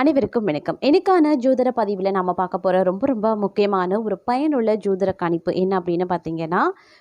அனைவருக்கும் வணக்கம். எனக்கான ஜோதிட பதிவில் நம்ம பார்க்க போகிற ரொம்ப ரொம்ப முக்கியமான ஒரு பயனுள்ள ஜோதிட கணிப்பு என்ன அப்படின்னு பார்த்தீங்கன்னா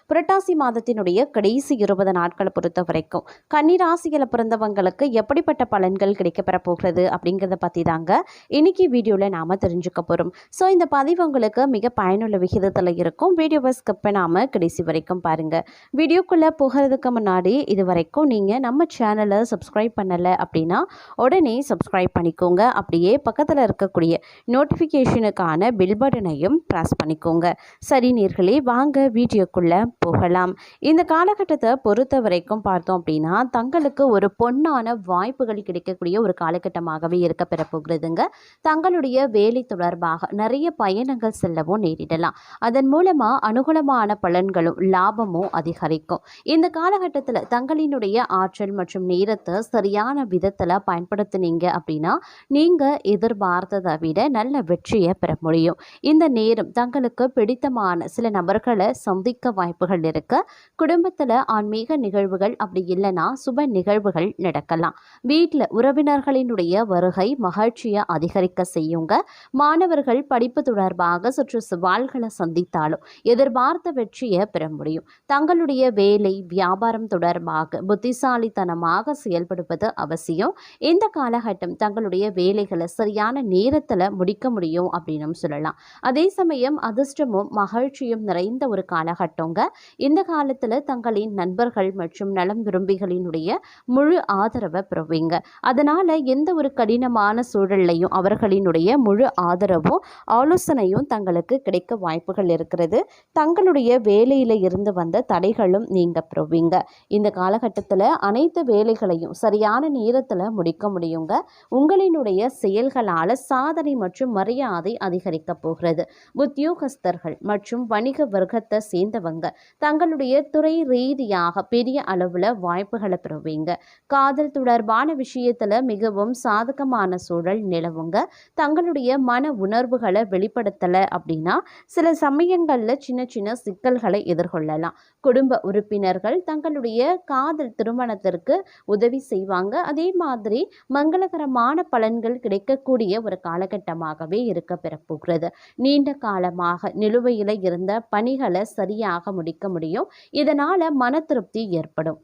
புரட்டாசி மாதத்தினுடைய கடைசி இருபது நாட்களை பொறுத்த வரைக்கும் கன்னிராசியில் பிறந்தவங்களுக்கு எப்படிப்பட்ட பலன்கள் கிடைக்கப்பெற போகிறது அப்படிங்கிறத பற்றி தாங்க இன்னைக்கு வீடியோவில் நாம் தெரிஞ்சுக்க போகிறோம் ஸோ இந்த பதிவு உங்களுக்கு மிக பயனுள்ள விகிதத்தில் இருக்கும். வீடியோவை ஸ்கிப் பண்ணாமல் கடைசி வரைக்கும் பாருங்கள் வீடியோக்குள்ளே போகிறதுக்கு முன்னாடி இது வரைக்கும் நீங்கள் நம்ம சேனலை சப்ஸ்கிரைப் பண்ணலை அப்படின்னா உடனே சப்ஸ்கிரைப் பண்ணிக்கோங்க. அப்படியே பக்கத்தில் இருக்கக்கூடிய நோட்டிஃபிகேஷனுக்கான பில் பட்டனையும் ப்ரெஸ் பண்ணிக்கோங்க. சரி நீர்களே வாங்க வீடியோக்குள்ளே போகலாம். இந்த காலகட்டத்தை பொறுத்த வரைக்கும் பார்த்தோம் அப்படின்னா தங்களுக்கு ஒரு பொண்ணான வாய்ப்புகள் கிடைக்கக்கூடிய ஒரு காலகட்டமாகவே இருக்க பெறப்போகிறதுங்க. தங்களுடைய வேலை தொடர்பாக நிறைய பயணங்கள் செல்லவும் நேரிடலாம். அதன் மூலமாக அனுகூலமான பலன்களும் லாபமும் அதிகரிக்கும். இந்த காலகட்டத்தில் தங்களினுடைய ஆற்றல் மற்றும் நேரத்தை சரியான விதத்தில் பயன்படுத்துனீங்க அப்படின்னா நீங்கள் எதிர்பார்த்ததை விட நல்ல வெற்றியை பெற முடியும். இந்த நேரம் தங்களுக்கு பிடித்தமான சில நபர்களை சந்திக்க வாய்ப்புகள் இருக்கு குடும்பத்தில் ஆன்மீக நிகழ்வுகள் அப்படி இல்லைன்னா சுப நிகழ்வுகள் நடக்கலாம். வீட்டில் உறவினர்களினுடைய வருகை மகிழ்ச்சியை அதிகரிக்க செய்யுங்க. மாணவர்கள் படிப்பு தொடர்பாக சுற்று சவால்களை சந்தித்தாலும் எதிர்பார்த்த வெற்றியை பெற முடியும். தங்களுடைய வேலை வியாபாரம் தொடர்பாக புத்திசாலித்தனமாக செயல்படுவது அவசியம். இந்த காலகட்டம் தங்களுடைய வேலை வேலைகளை சரியான நேரத்தில் முடிக்க முடியும் அப்படின்னு சொல்லலாம். அதே சமயம் அதிர்ஷ்டமும் மகிழ்ச்சியும் நிறைந்த ஒரு காலகட்டங்க. இந்த காலத்தில் தங்களின் நண்பர்கள் மற்றும் நலம் விரும்பிகளினுடைய முழு ஆதரவை பெறுவீங்க. அதனால் எந்த ஒரு கடினமான சூழல்லையும் அவர்களினுடைய முழு ஆதரவும் ஆலோசனையும் தங்களுக்கு கிடைக்க வாய்ப்புகள் இருக்கிறது. தங்களுடைய வேலையில் இருந்து வந்த தடைகளும் நீங்க பெறுவீங்க. இந்த காலகட்டத்தில் அனைத்து வேலைகளையும் சரியான நேரத்தில் முடிக்க முடியுங்க. உங்களினுடைய செயல்களால் சாதனை மற்றும் மரியாதை அதிகரிக்க போகிறது. உத்தியோகஸ்தர்கள் மற்றும் வணிக வர்க்கத்தை சேர்ந்தவங்க. தங்களுடைய துறை ரீதியாக பெரிய அளவில் வாய்ப்புகளை பெறுவீங்க. காதல் தொடர்பான விஷயத்தில் மிகவும் சாதகமான சூழல் நிலவுங்க. தங்களுடைய மன உணர்வுகளை வெளிப்படுத்தலை அப்படின்னா சில சமயங்களில் சின்ன சின்ன சிக்கல்களை எதிர்கொள்ளலாம். குடும்ப உறுப்பினர்கள் தங்களுடைய காதல் திருமணத்திற்கு உதவி செய்வாங்க. அதே மாதிரி மங்களகரமான பலன்கள் கிடைக்கக்கூடிய ஒரு காலகட்டமாகவே இருக்க பெறப்போகிறது. நீண்ட காலமாக நிலுவையில் இருந்த பணிகளை சரியாக முடிக்க முடியும். இதனால் மன திருப்தி ஏற்படும்.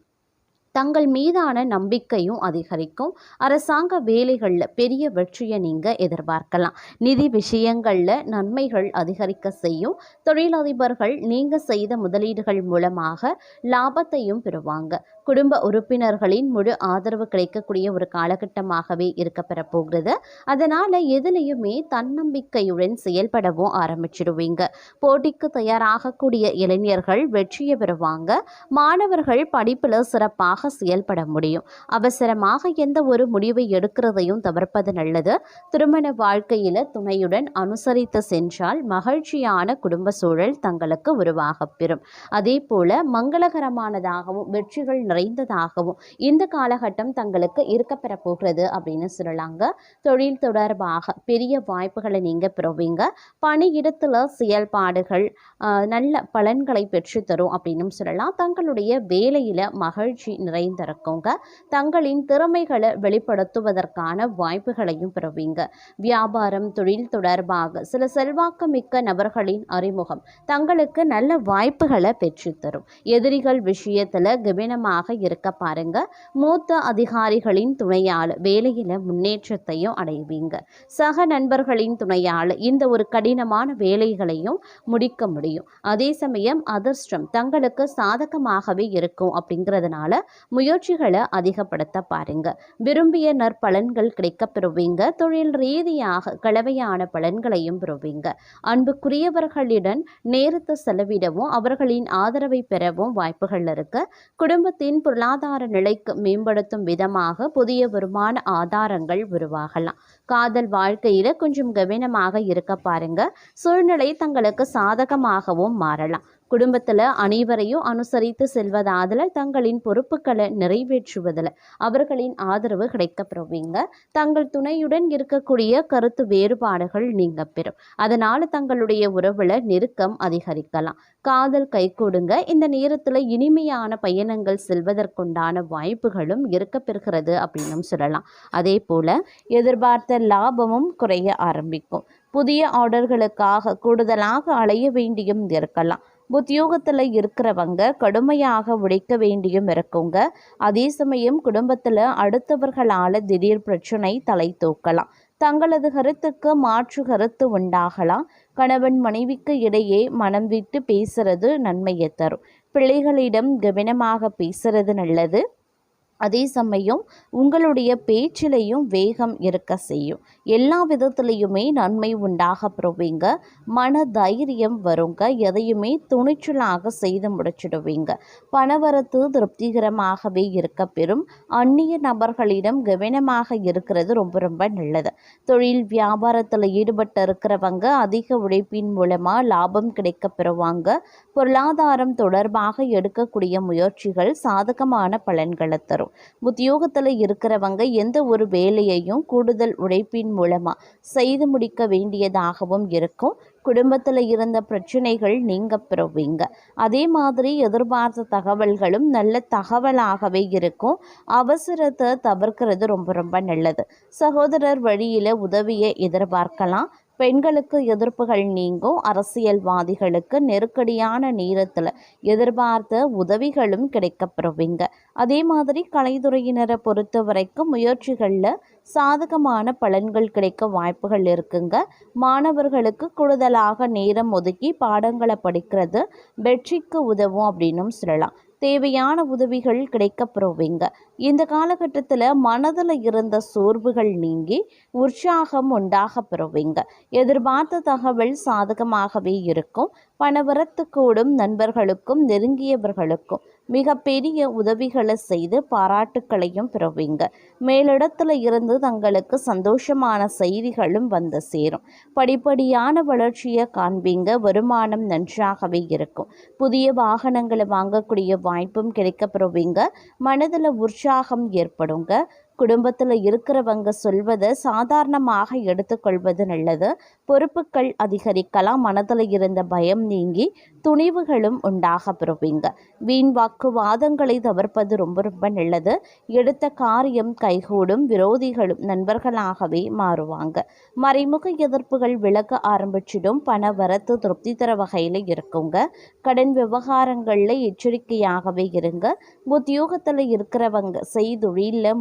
தங்கள் மீதான நம்பிக்கையும் அதிகரிக்கும். அரசாங்க வேலைகளில் பெரிய வெற்றியை நீங்கள் எதிர்பார்க்கலாம். நிதி விஷயங்களில் நன்மைகள் அதிகரிக்க செய்யும். தொழிலதிபர்கள் நீங்கள் செய்த முதலீடுகள் மூலமாக லாபத்தையும் பெறுவாங்க. குடும்ப உறுப்பினர்களின் முழு ஆதரவு கிடைக்கக்கூடிய ஒரு காலகட்டமாகவே இருக்க பெறப்போகிறது அதனால் எதுலேயுமே தன்னம்பிக்கையுடன் செயல்படவும் ஆரம்பிச்சிடுவீங்க. போட்டிக்கு தயாராகக்கூடிய இளைஞர்கள் வெற்றியை பெறுவாங்க. மாணவர்கள் படிப்பில் சிறப்பாக செயல்பட முடியும். அவசரமாக எந்த ஒரு முடிவை எடுக்கிறதையும் தவிர்ப்பது நல்லது. திருமண வாழ்க்கையில் துணையுடன் அனுசரித்து சென்றால் மகிழ்ச்சியான குடும்ப சூழல் தங்களுக்கு உருவாகப் பெறும். அதே போல மங்களகரமானதாகவும் வெற்றிகள் நிறைந்ததாகவும் இந்த காலகட்டம் தங்களுக்கு இருக்கப்பெற போகிறது அப்படின்னு சொல்லலாங்க. தொழில் தொடர்பாக பெரிய வாய்ப்புகளை நீங்கள் பெறுவீங்க. பணியிடத்தில் செயல்பாடுகள் ஆஹ், நல்ல பலன்களை பெற்றுத்தரும் அப்படின்னு சொல்லலாம். தங்களுடைய வேலையில் மகிழ்ச்சி நிறைந்திருக்குங்க. தங்களின் திறமைகளை வெளிப்படுத்துவதற்கான வாய்ப்புகளையும் பெறுவீங்க. வியாபாரம் தொழில் தொடர்பாக சில செல்வாக்கு மிக்க நபர்களின் அறிமுகம் தங்களுக்கு நல்ல வாய்ப்புகளை பெற்றுத்தரும். எதிரிகள் விஷயத்தில் கவனமாக இருக்க பாருங்க. மூத்த அதிகாரிகளின் துணையால் வேலையில் முன்னேற்றத்தையும் அடைவீங்க. சக நண்பர்களின் துணையால் இந்த ஒரு கடினமான வேலைகளையும் முடிக்க முடியும். அதே சமயம் அதிர்ஷ்டம் தங்களுக்கு சாதகமாகவே இருக்கும் அப்படிங்கிறதுனால முயற்சிகளை அதிகப்படுத்த பாருங்க. விரும்பிய நற்பலன்கள் கிடைக்க பெறுவீங்க. தொழில் ரீதியாக கலவையான பலன்களையும் பெறுவீங்க. அன்புக்குரியவர்களிடம் நேரத்தை செலவிடவும் அவர்களின் ஆதரவை பெறவும் வாய்ப்புகள் இருக்கு. குடும்பத்தின் பொருளாதார நிலைக்கு மேம்படுத்தும் விதமாக புதிய வருமான ஆதாரங்கள் உருவாகலாம். காதல் வாழ்க்கையில கொஞ்சம் கவனமாக இருக்க பாருங்க. சூழ்நிலை தங்களுக்கு சாதகமாகவும் மாறலாம். குடும்பத்தில் அனைவரையும் அனுசரித்து செல்வதாதில் தங்களின் பொறுப்புகளை நிறைவேற்றுவதில் அவர்களின் ஆதரவு கிடைக்கப்பெறுவீங்க. தங்கள் துணையுடன் இருக்கக்கூடிய கருத்து வேறுபாடுகள் நீங்க பெறும். அதனால் தங்களுடைய உறவில் நெருக்கம் அதிகரிக்கலாம். காதல் கைகூடுங்க இந்த நேரத்தில் இனிமையான பயணங்கள் செல்வதற்குண்டான வாய்ப்புகளும் இருக்கப்பெறுகிறது அப்படின்னு அப்படின்னும் சொல்லலாம். அதே போல் எதிர்பார்த்த லாபமும் குறைய ஆரம்பிக்கும். புதிய ஆர்டர்களுக்காக கூடுதலாக அலைய வேண்டியும் இருக்கலாம். உத்தியோகத்தில் இருக்கிறவங்க கடுமையாக உழைக்க வேண்டியும் இருக்குங்க. அதே சமயம் குடும்பத்தில் அடுத்தவர்களால் திடீர் பிரச்சனை தலை தூக்கலாம். தங்களது கருத்துக்கு மாற்று கருத்து உண்டாகலாம். கணவன் மனைவிக்கு இடையே மனம் விட்டு பேசுறது நன்மையை தரும். பிள்ளைகளிடம் கவனமாக பேசுறது நல்லது. அதே சமயம் உங்களுடைய பேச்சிலையும் வேகம் இருக்க செய்யும். எல்லா விதத்துலேயுமே நன்மை உண்டாக பெறுவீங்க. மன தைரியம் வருங்க. எதையுமே துணிச்சலாக செய்து முடிச்சிடுவீங்க. பணவரத்து திருப்திகரமாகவே இருக்க பெறும். அந்நிய நபர்களிடம் கவனமாக இருக்கிறது ரொம்ப ரொம்ப நல்லது. தொழில் வியாபாரத்தில் ஈடுபட்டு இருக்கிறவங்க அதிக உழைப்பின் மூலமாக லாபம் கிடைக்க பெறுவாங்க. பொருளாதாரம் தொடர்பாக எடுக்கக்கூடிய முயற்சிகள் சாதகமான பலன்களை தரும். உத்தியோகத்தில் இருக்கிறவங்க எந்த ஒரு வேலையையும் கூடுதல் உழைப்பின் மூலமாக செய்து முடிக்க வேண்டியதாகவும் இருக்கும். குடும்பத்தில் இருந்த பிரச்சனைகள் நீங்க பெறுவீங்க. அதே மாதிரி எதிர்பார்த்த தகவல்களும் நல்ல தகவலாகவே இருக்கும். அவசரத்தை தவிர்க்கிறது ரொம்ப ரொம்ப நல்லது. சகோதரர் வழியில் உதவியை எதிர்பார்க்கலாம். பெண்களுக்கு எதிர்ப்புகள் நீங்கும். அரசியல்வாதிகளுக்கு நெருக்கடியான நேரத்தில் எதிர்பார்த்த உதவிகளும் கிடைக்கப்பெறுவீங்க. அதே மாதிரி கலைத்துறையினரை பொறுத்த வரைக்கும் முயற்சிகளில் சாதகமான பலன்கள் கிடைக்க வாய்ப்புகள் இருக்குங்க. மாணவர்களுக்கு கூடுதலாக நேரம் ஒதுக்கி பாடங்களை படிக்கிறது வெற்றிக்கு உதவும் அப்படின்னும் சொல்லலாம். தேவையான உதவிகள் கிடைக்கப்பெறுவீங்க. இந்த காலகட்டத்தில் மனதில் இருந்த சோர்வுகள் நீங்கி உற்சாகம் உண்டாக பெறுவீங்க. எதிர்பார்த்த தகவல் சாதகமாகவே இருக்கும். பணவரத்து கூடும் நண்பர்களுக்கும் நெருங்கியவர்களுக்கும் மிகப்பெரிய உதவிகளை செய்து பாராட்டுக்களையும் பெறுவீங்க. மேலிடத்துல இருந்து தங்களுக்கு சந்தோஷமான செய்திகளும் வந்து சேரும். படிப்படியான வளர்ச்சியை காண்பீங்க. வருமானம் நன்றாகவே இருக்கும். புதிய வாகனங்களை வாங்கக்கூடிய வாய்ப்பும் கிடைக்கப்பெறுவீங்க மனதில் உற்சாகம் ஏற்படுங்க. குடும்பத்தில் இருக்கிறவங்க சொல்வதை சாதாரணமாக எடுத்துக்கொள்வது நல்லது. பொறுப்புகள் அதிகரிக்கலாம் மனதில் இருந்த பயம் நீங்கி துணிவுகளும் உண்டாக பெறுவீங்க. வீண் வாக்குவாதங்களை தவிர்ப்பது ரொம்ப ரொம்ப நல்லது. எடுத்த காரியம் கைகூடும் விரோதிகளும் நண்பர்களாகவே மாறுவாங்க. மறைமுக எதிர்ப்புகள் விலக ஆரம்பிச்சிடும் பண வரத்து திருப்தி தர வகையில் இருக்குங்க. கடன் விவகாரங்களில் எச்சரிக்கையாகவே இருங்க. உத்தியோகத்தில் இருக்கிறவங்க செய்தொழிலில்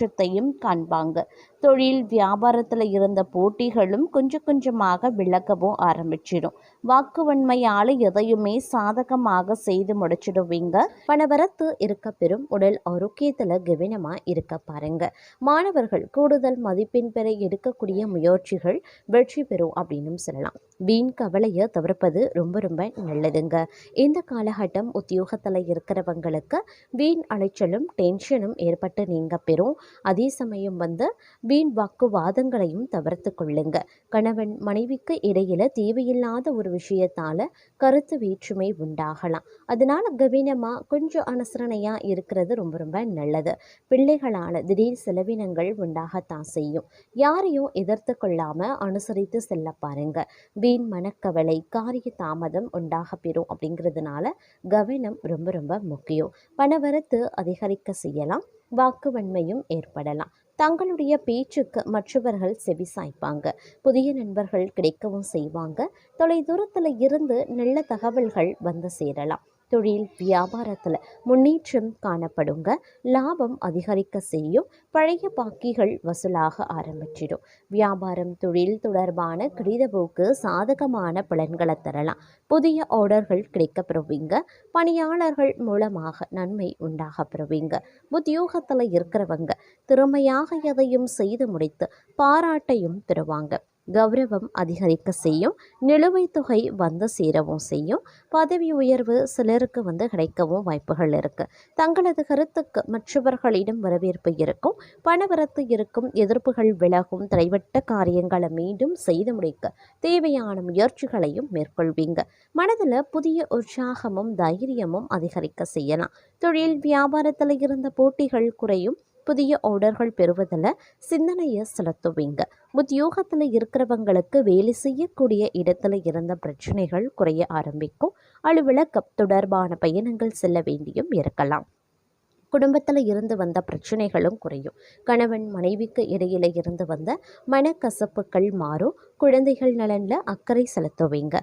முன்னேற்றத்தையும் காண்பாங்க. தொழில் வியாபாரத்தில் இருந்த போட்டிகளும் கொஞ்சம் கொஞ்சமாக விளக்கவும் ஆரம்பிச்சிடும். வாக்குவன்மையால் எதையுமே சாதகமாக செய்து முடிச்சிடுவீங்க. பணவரத்து இருக்க பெறும் உடல் ஆரோக்கியத்தில் கவனமாக இருக்க பாருங்க. மாணவர்கள் கூடுதல் மதிப்பெண் பெற எடுக்கக்கூடிய முயற்சிகள் வெற்றி பெறும் அப்படின்னு சொல்லலாம். வீண் கவலையை தவிர்ப்பது ரொம்ப ரொம்ப நல்லதுங்க. இந்த காலகட்டம் உத்தியோகத்தில் இருக்கிறவங்களுக்கு வீண் அலைச்சலும் டென்ஷனும் ஏற்பட்டு நீங்க பெறும். அதே சமயம் வந்து வீண் வாக்குவாதங்களையும் தவிர்த்து கொள்ளுங்க. கணவன் மனைவிக்கு இடையில தேவையில்லாத ஒரு விஷயத்தால கருத்து வேற்றுமை உண்டாகலாம். அதனால கவனமா கொஞ்சம் அனுசரணையா இருக்கிறது ரொம்ப ரொம்ப நல்லது. பிள்ளைகளால திடீர் செலவினங்கள் உண்டாகத்தான் செய்யும். யாரையும் எதிர்த்து கொள்ளாம அனுசரித்து செல்ல பாருங்க. வீண் மனக்கவலை காரிய தாமதம் உண்டாக பெறும் அப்படிங்கிறதுனால கவனம் ரொம்ப ரொம்ப முக்கியம். பணவரத்து அதிகரிக்க செய்யலாம். வாக்குவன்மையும் ஏற்படலாம். தங்களுடைய பேச்சுக்கு மற்றவர்கள் செவிசாய்ப்பாங்க புதிய நண்பர்கள் கிடைக்கவும் செய்வாங்க. தொலைதூரத்தில் இருந்து நல்ல தகவல்கள் வந்து சேரலாம். தொழில் வியாபாரத்தில் முன்னேற்றம் காணப்படுங்க. லாபம் அதிகரிக்க செய்யும். பழைய பாக்கிகள் வசூலாக ஆரம்பிச்சிடும். வியாபாரம் தொழில் தொடர்பான கடிதப்போக்கு சாதகமான பலன்களை தரலாம். புதிய ஆர்டர்கள் கிடைக்கப்பெறுவீங்க. பணியாளர்கள் மூலமாக நன்மை உண்டாக பெறுவீங்க உத்தியோகத்தில் இருக்கிறவங்க திறமையாக எதையும் செய்து முடித்து பாராட்டையும் பெறுவாங்க கௌரவம் அதிகரிக்க செய்யும் நிலுவைத் தொகை வந்து சேரவும் செய்யும் பதவி உயர்வு சிலருக்கு வந்து கிடைக்கவும் வாய்ப்புகள் இருக்குது தங்களது கருத்துக்கு மற்றவர்களிடம் வரவேற்பு இருக்கும் பணவரத்து இருக்கும் எதிர்ப்புகள் விலகும் தடைவட்ட காரியங்களை மீண்டும் செய்து முடிக்க தேவையான முயற்சிகளையும் மேற்கொள்வீங்க. மனதில் புதிய உற்சாகமும் தைரியமும் அதிகரிக்க செய்யலாம். தொழில் வியாபாரத்தில் இருந்த போட்டிகள் குறையும் புதிய ஆர்டர்கள் பெறுவதில் சிந்தனையை செலுத்துவீங்க. உத்தியோகத்தில் இருக்கிறவங்களுக்கு வேலை செய்யக்கூடிய இடத்துல இருந்த பிரச்சனைகள் குறைய ஆரம்பிக்கும். அலுவலகம் தொடர்பான பயணங்கள் செல்ல வேண்டியும் இருக்கலாம். குடும்பத்தில் இருந்து வந்த பிரச்சனைகளும் குறையும். கணவன் மனைவிக்கு இடையில இருந்து வந்த மனக்கசப்புகள் மாறும். குழந்தைகள் நலனில் அக்கறை செலுத்துவீங்க.